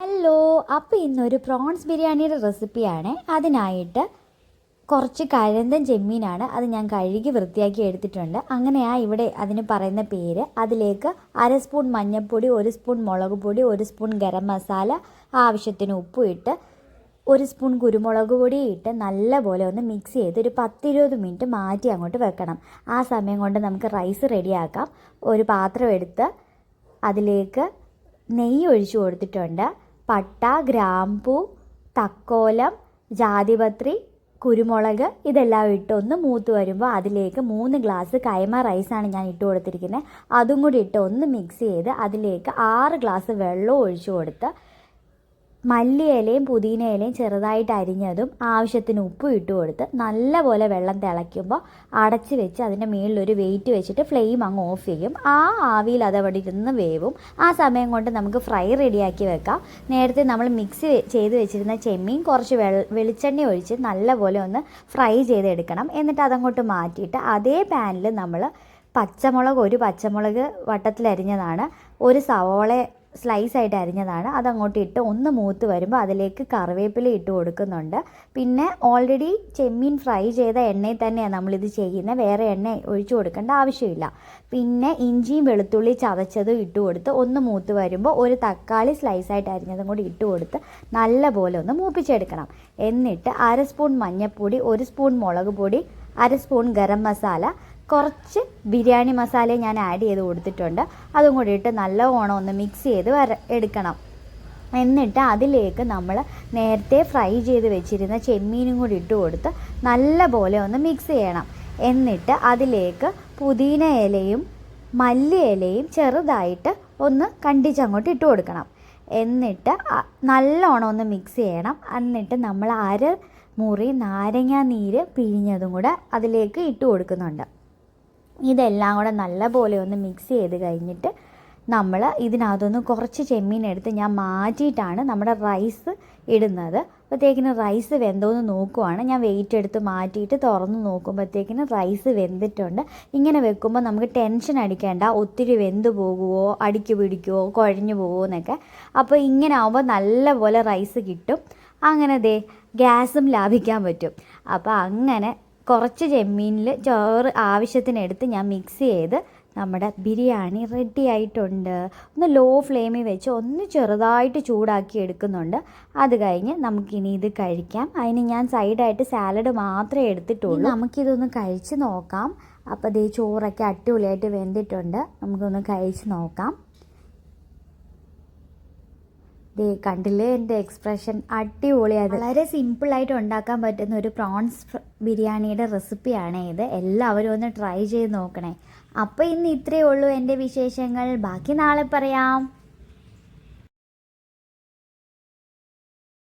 Hello അപ്പോൾ ഇന്നൊരു prawns ബിരിയാണിയുടെ റെസിപ്പിയാണ്. അതിനായിട്ട് കുറച്ച് കഴന്തൻ ചെമ്മീനാണ് അത് ഞാൻ കഴുകി വൃത്തിയാക്കി എടുത്തിട്ടുണ്ട്. അങ്ങനെയാ ഇവിടെ അതിന് പറയുന്ന പേര്. അതിലേക്ക് അര സ്പൂൺ മഞ്ഞൾപ്പൊടി ഒരു സ്പൂൺ മുളക് പൊടി ഒരു സ്പൂൺ ഗരം മസാല ആവശ്യത്തിന് ഉപ്പും ഇട്ട് ഒരു സ്പൂൺ കുരുമുളക് പൊടി ഇട്ട് നല്ലപോലെ ഒന്ന് മിക്സ് ചെയ്ത് ഒരു പത്തിരുപത് മിനിറ്റ് മാറ്റി അങ്ങോട്ട് വെക്കണം. ആ സമയം കൊണ്ട് നമുക്ക് റൈസ് റെഡിയാക്കാം. ഒരു പാത്രം എടുത്ത് അതിലേക്ക് നെയ്യ് ഒഴിച്ചു കൊടുത്തിട്ടുണ്ട്. പട്ട ഗ്രാമ്പൂ തക്കോലം ജാതിപത്രി കുരുമുളക് ഇതെല്ലാം ഇട്ട് ഒന്ന് മൂത്ത് വരുമ്പോൾ അതിലേക്ക് മൂന്ന് ഗ്ലാസ് കൈമ റൈസാണ് ഞാൻ ഇട്ട് കൊടുത്തിരിക്കുന്നത് അതും കൂടി ഇട്ട് ഒന്ന് മിക്സ് ചെയ്ത് അതിലേക്ക് ആറ് ഗ്ലാസ് വെള്ളം ഒഴിച്ചു കൊടുത്ത് മല്ലിയിലയും പുതിനയിലയും ചെറുതായിട്ട് അരിഞ്ഞതും ആവശ്യത്തിന് ഉപ്പും ഇട്ട് കൊടുത്ത് നല്ലപോലെ വെള്ളം തിളയ്ക്കുമ്പോൾ അടച്ച് വെച്ച് അതിന്റെ മുകളിൽ ഒരു വെയിറ്റ് വെച്ചിട്ട് ഫ്ലെയിം അങ്ങ് ഓഫ് ചെയ്യും. ആ ആവിയിൽ അതവിടെ ഇരുന്ന് വേവും. ആ സമയം കൊണ്ട് നമുക്ക് ഫ്രൈ റെഡിയാക്കി വെക്കാം. നേരത്തെ നമ്മൾ മിക്സ് ചെയ്ത് വെച്ചിരുന്ന ചെമ്മീൻ കുറച്ച് വെളിച്ചെണ്ണ ഒഴിച്ച് നല്ലപോലെ ഒന്ന് ഫ്രൈ ചെയ്തെടുക്കണം. എന്നിട്ട് അതങ്ങോട്ട് മാറ്റിയിട്ട് അതേ പാനിൽ നമ്മൾ പച്ചമുളക് ഒരു പച്ചമുളക് വട്ടത്തിലരിഞ്ഞതാണ്. ഒരു സവോള സ്ലൈസ് ആയിട്ട് അരിഞ്ഞതാണ്. അതങ്ങോട്ട് ഇട്ട് ഒന്ന് മൂത്ത് വരുമ്പോൾ അതിലേക്ക് കറിവേപ്പില ഇട്ട് കൊടുക്കുന്നുണ്ട്. പിന്നെ ഓൾറെഡി ചെമ്മീൻ ഫ്രൈ ചെയ്ത എണ്ണയിൽ തന്നെയാണ് നമ്മളിത് ചെയ്യുന്നത് വേറെ എണ്ണ ഒഴിച്ചു കൊടുക്കേണ്ട ആവശ്യമില്ല. പിന്നെ ഇഞ്ചിയും വെളുത്തുള്ളി ചതച്ചതും ഇട്ട് കൊടുത്ത് ഒന്ന് മൂത്ത് വരുമ്പോൾ ഒരു തക്കാളി സ്ലൈസ് ആയിട്ട് അരിഞ്ഞതും കൂടി ഇട്ട് കൊടുത്ത് നല്ലപോലെ ഒന്ന് മൂപ്പിച്ചെടുക്കണം. എന്നിട്ട് അര സ്പൂൺ മഞ്ഞൾപ്പൊടി ഒരു സ്പൂൺ മുളക് പൊടി അര സ്പൂൺ ഗരം മസാല കുറച്ച് ബിരിയാണി മസാല ഞാൻ ആഡ് ചെയ്ത് കൊടുത്തിട്ടുണ്ട്. അതും കൂടി ഇട്ട് നല്ലവണ്ണം ഒന്ന് മിക്സ് ചെയ്ത് വര എടുക്കണം. എന്നിട്ട് അതിലേക്ക് നമ്മൾ നേരത്തെ ഫ്രൈ ചെയ്ത് വെച്ചിരുന്ന ചെമ്മീനും കൂടി ഇട്ട് കൊടുത്ത് നല്ല പോലെ ഒന്ന് മിക്സ് ചെയ്യണം. എന്നിട്ട് അതിലേക്ക് പുതിന ഇലയും മല്ലി ഇലയും ചെറുതായിട്ട് ഒന്ന് കണ്ടിച്ചങ്ങോട്ട് ഇട്ട് കൊടുക്കണം. എന്നിട്ട് നല്ലോണം ഒന്ന് മിക്സ് ചെയ്യണം. എന്നിട്ട് നമ്മൾ അര മുറി നാരങ്ങാ നീര് പിഴിഞ്ഞതും കൂടെ അതിലേക്ക് ഇട്ട് കൊടുക്കുന്നുണ്ട്. ഇതെല്ലാം കൂടെ നല്ലപോലെ ഒന്ന് മിക്സ് ചെയ്ത് കഴിഞ്ഞിട്ട് നമ്മൾ ഇതിനകത്തുനിന്ന് കുറച്ച് ചെമ്മീൻ എടുത്ത് ഞാൻ മാറ്റിയിട്ടാണ് നമ്മുടെ റൈസ് ഇടുന്നത്. അപ്പോഴത്തേക്കിന് റൈസ് വെന്തോന്ന് നോക്കുവാണ്. ഞാൻ വെയിറ്റ് എടുത്ത് മാറ്റിയിട്ട് തുറന്ന് നോക്കുമ്പോഴത്തേക്കിന് റൈസ് വെന്തിട്ടുണ്ട്. ഇങ്ങനെ വെക്കുമ്പോൾ നമുക്ക് ടെൻഷൻ അടിക്കേണ്ട. ഒത്തിരി വെന്ത് പോകുമോ അടിക്ക് പിടിക്കുമോ കുഴഞ്ഞു പോകുമോ എന്നൊക്കെ. അപ്പോൾ ഇങ്ങനെ ആകുമ്പോൾ നല്ലപോലെ റൈസ് കിട്ടും. അങ്ങനെ ദേ ഗ്യാസും ലാഭിക്കാൻ പറ്റും. അപ്പോൾ അങ്ങനെ കുറച്ച് ചെമ്മീനിൽ ചോറ് ആവശ്യത്തിനെടുത്ത് ഞാൻ മിക്സ് ചെയ്ത് നമ്മുടെ ബിരിയാണി റെഡി ആയിട്ടുണ്ട്. ഒന്ന് ലോ ഫ്ലെയിമിൽ വെച്ച് ഒന്ന് ചെറുതായിട്ട് ചൂടാക്കി എടുക്കുന്നുണ്ട്. അത് കഴിഞ്ഞ് നമുക്കിനി ഇത് കഴിക്കാം. അതിന് ഞാൻ സൈഡായിട്ട് സാലഡ് മാത്രമേ എടുത്തിട്ടുള്ളൂ. നമുക്കിതൊന്ന് കഴിച്ച് നോക്കാം. അപ്പോൾ ദേ ചോറൊക്കെ അടിപൊളിയായിട്ട് വെന്തിട്ടുണ്ട്. നമുക്കൊന്ന് കഴിച്ച് നോക്കാം. ദേ കണ്ടില്ലേ എന്റെ എക്സ്പ്രഷൻ അടിപൊളിയായത് വളരെ സിമ്പിളായിട്ട് ഉണ്ടാക്കാൻ പറ്റുന്ന ഒരു പ്രോൺസ് ബിരിയാണിയുടെ റെസിപ്പിയാണ് ഇത്. എല്ലാവരും ഒന്ന് ട്രൈ ചെയ്ത് നോക്കണേ. അപ്പോൾ ഇന്ന് ഇത്രയേ ഉള്ളൂ എന്റെ വിശേഷങ്ങൾ. ബാക്കി നാളെ പറയാം.